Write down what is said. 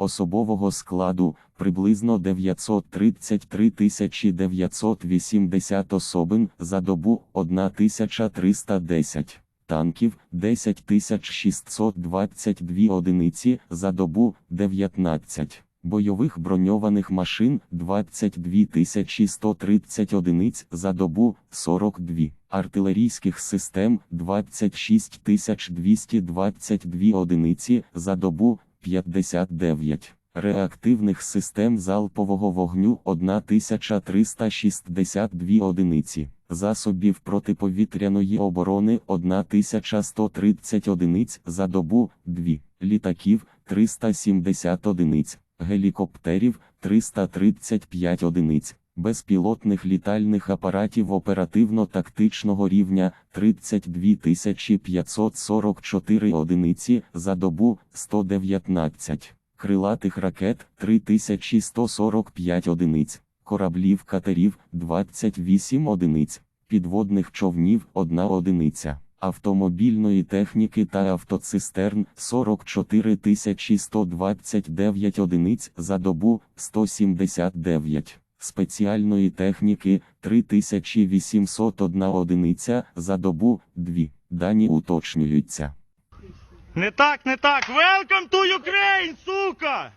особового складу приблизно 933 980 особин за добу 1310 танків 10622 одиниці за добу 19, бойових броньованих машин 22 130 одиниць за добу 42, артилерійських систем 26 222 одиниці за добу 59. Реактивних систем залпового вогню 1362 одиниці, засобів протиповітряної оборони 1130 одиниць за добу 2, літаків 370 одиниць, гелікоптерів 335 одиниць, безпілотних літальних апаратів оперативно-тактичного рівня 32 544 одиниці за добу 119 крилатих ракет 3145 одиниць, кораблів катерів 28 одиниць, підводних човнів 1 одиниця, автомобільної техніки та автоцистерн 44 129 одиниць за добу 179. Спеціальної техніки 3801 одиниця за добу 2. Дані уточнюються. Не так, не так. Welcome to Ukraine, сука!